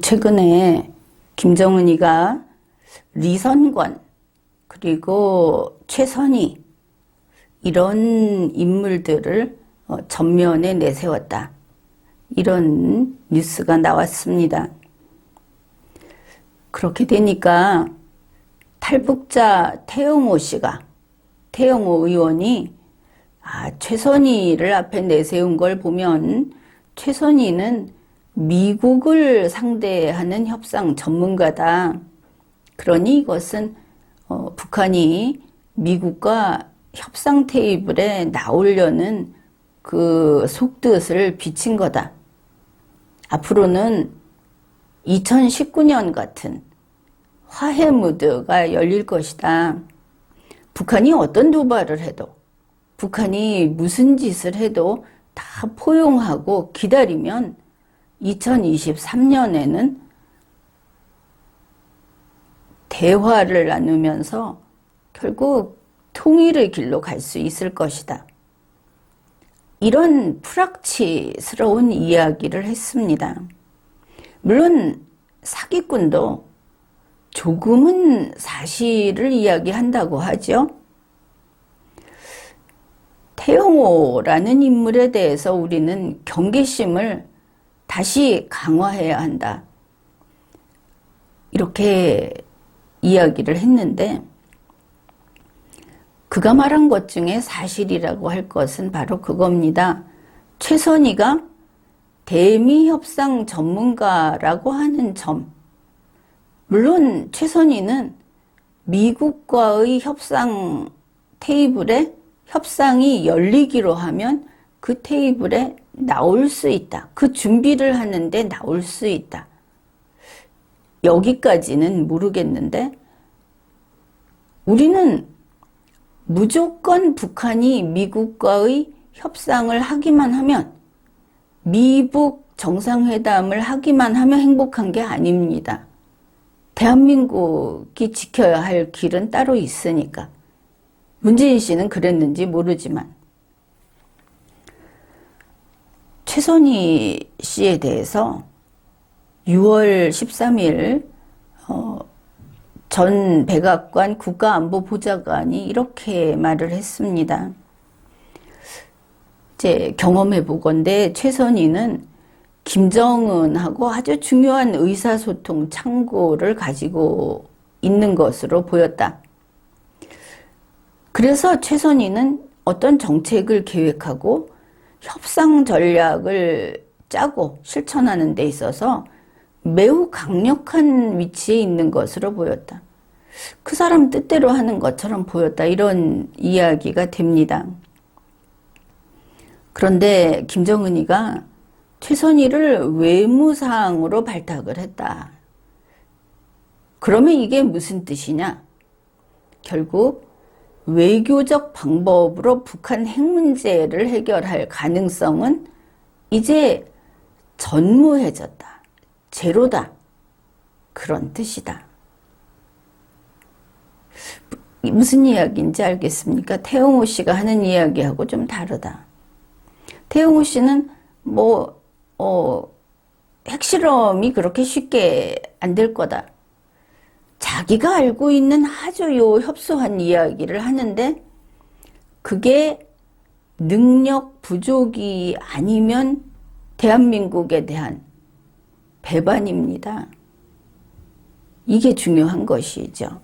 최근에 김정은이가 리선권 그리고 최선희 이런 인물들을 어, 전면에 내세웠다. 이런 뉴스가 나왔습니다. 그렇게 되니까 탈북자 태영호 씨가 태영호 의원이 아, 최선희를 앞에 내세운 걸 보면 최선희는 미국을 상대하는 협상 전문가다. 그러니 이것은 어, 북한이 미국과 협상 테이블에 나오려는 그 속뜻을 비친 거다. 앞으로는 2019년 같은 화해 무드가 열릴 것이다. 북한이 어떤 도발을 해도, 북한이 무슨 짓을 해도 다 포용하고 기다리면 2023년에는 대화를 나누면서 결국 통일의 길로 갈 수 있을 것이다. 이런 프락치스러운 이야기를 했습니다. 물론 사기꾼도 조금은 사실을 이야기한다고 하죠. 태영호라는 인물에 대해서 우리는 경계심을 다시 강화해야 한다. 이렇게 이야기를 했는데, 그가 말한 것 중에 사실이라고 할 것은 바로 그겁니다. 최선희가 대미 협상 전문가라고 하는 점. 물론 최선희는 미국과의 협상 테이블에 협상이 열리기로 하면 그 테이블에 나올 수 있다. 그 준비를 하는데 나올 수 있다. 여기까지는 모르겠는데 우리는 무조건 북한이 미국과의 협상을 하기만 하면 미북 정상회담을 하기만 하면 행복한 게 아닙니다. 대한민국이 지켜야 할 길은 따로 있으니까. 문재인 씨는 그랬는지 모르지만. 최선희 씨에 대해서 6월 13일 어, 전 백악관 국가안보보좌관이 이렇게 말을 했습니다. 이제 경험해 보건데 최선희는 김정은하고 아주 중요한 의사소통 창고를 가지고 있는 것으로 보였다. 그래서 최선희는 어떤 정책을 계획하고 협상 전략을 짜고 실천하는 데 있어서 매우 강력한 위치에 있는 것으로 보였다. 그 사람 뜻대로 하는 것처럼 보였다. 이런 이야기가 됩니다. 그런데 김정은이가 최선희를 외무상으로 발탁을 했다. 그러면 이게 무슨 뜻이냐? 결국 외교적 방법으로 북한 핵 문제를 해결할 가능성은 이제 전무해졌다. 제로다. 그런 뜻이다. 무슨 이야기인지 알겠습니까? 태용호 씨가 하는 이야기하고 좀 다르다. 태용호 씨는 뭐, 어, 핵실험이 그렇게 쉽게 안 될 거다. 자기가 알고 있는 아주 요 협소한 이야기를 하는데 그게 능력 부족이 아니면 대한민국에 대한 배반입니다. 이게 중요한 것이죠.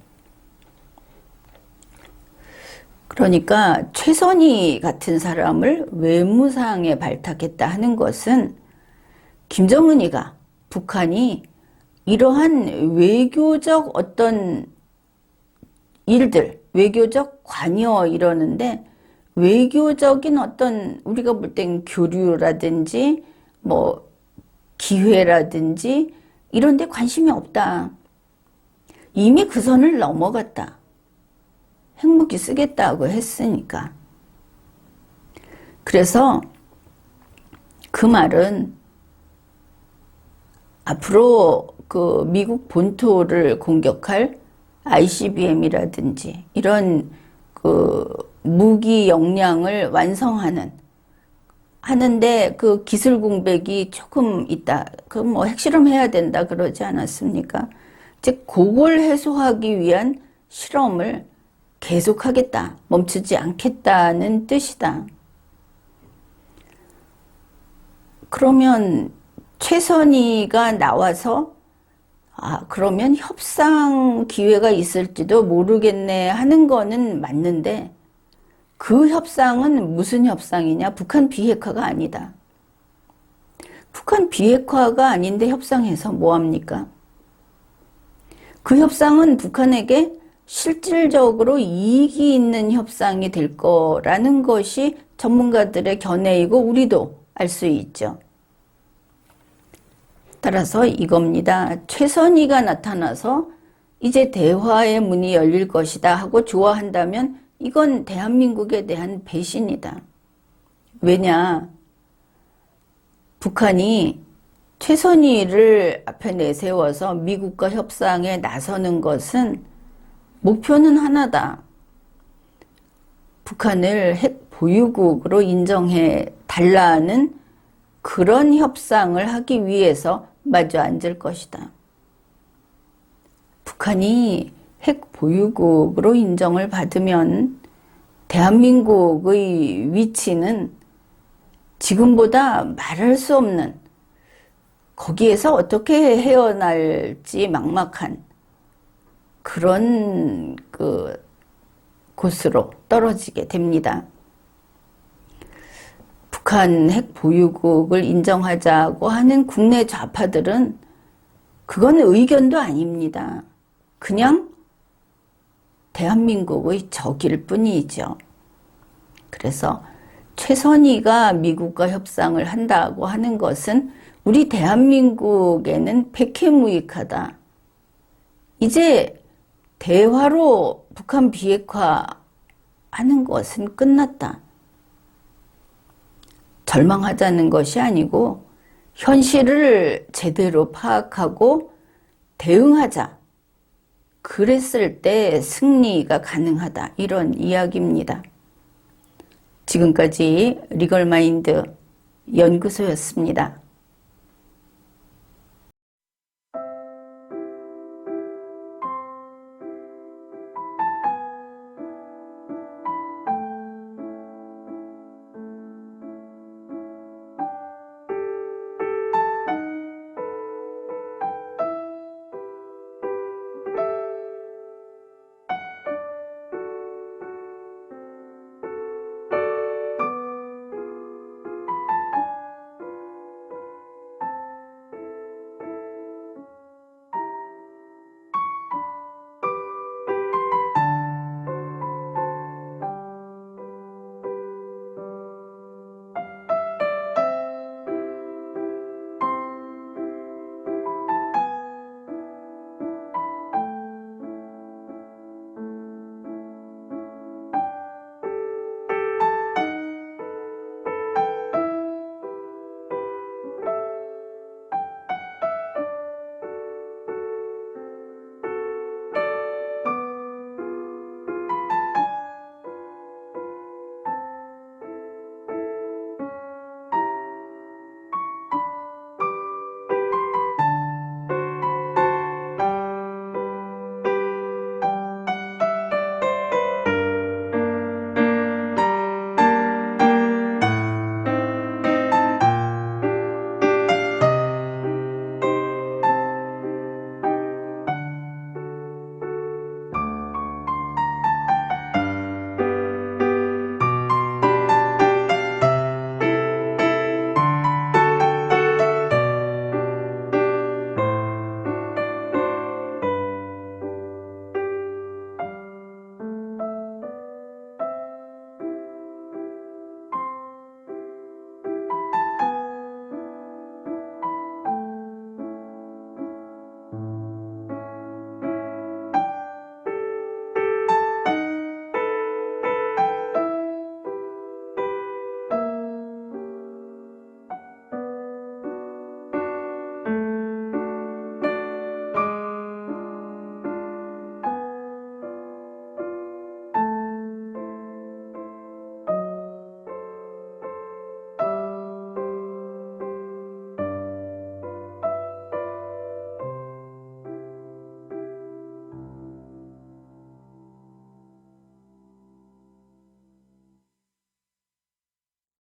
그러니까 최선희 같은 사람을 외무상에 발탁했다 하는 것은 김정은이가 북한이 이러한 외교적 어떤 일들, 외교적 관여 이러는데 외교적인 어떤 우리가 볼 땐 교류라든지 뭐 기회라든지 이런 데 관심이 없다. 이미 그 선을 넘어갔다. 핵무기 쓰겠다고 했으니까. 그래서 그 말은 앞으로 그 미국 본토를 공격할 ICBM이라든지 이런 그 무기 역량을 완성하는 하는데 그 기술 공백이 조금 있다. 그뭐 핵실험 해야 된다 그러지 않았습니까? 즉 그걸 해소하기 위한 실험을 계속하겠다. 멈추지 않겠다는 뜻이다. 그러면 최선희가 나와서 아, 그러면 협상 기회가 있을지도 모르겠네 하는 거는 맞는데 그 협상은 무슨 협상이냐? 북한 비핵화가 아니다. 북한 비핵화가 아닌데 협상해서 뭐합니까? 그 협상은 북한에게 실질적으로 이익이 있는 협상이 될 거라는 것이 전문가들의 견해이고 우리도 알 수 있죠. 따라서 이겁니다. 최선희가 나타나서 이제 대화의 문이 열릴 것이다 하고 좋아한다면 이건 대한민국에 대한 배신이다. 왜냐? 북한이 최선희를 앞에 내세워서 미국과 협상에 나서는 것은 목표는 하나다. 북한을 핵 보유국으로 인정해 달라는 그런 협상을 하기 위해서 마주 앉을 것이다. 북한이 핵 보유국으로 인정을 받으면 대한민국의 위치는 지금보다 말할 수 없는 거기에서 어떻게 헤어날지 막막한 그런 그 곳으로 떨어지게 됩니다. 북한 핵 보유국을 인정하자고 하는 국내 좌파들은 그건 의견도 아닙니다. 그냥 대한민국의 적일 뿐이죠. 그래서 최선희가 미국과 협상을 한다고 하는 것은 우리 대한민국에는 백해무익하다. 이제 대화로 북한 비핵화 하는 것은 끝났다. 절망하자는 것이 아니고 현실을 제대로 파악하고 대응하자. 그랬을 때 승리가 가능하다. 이런 이야기입니다. 지금까지 리걸마인드 연구소였습니다.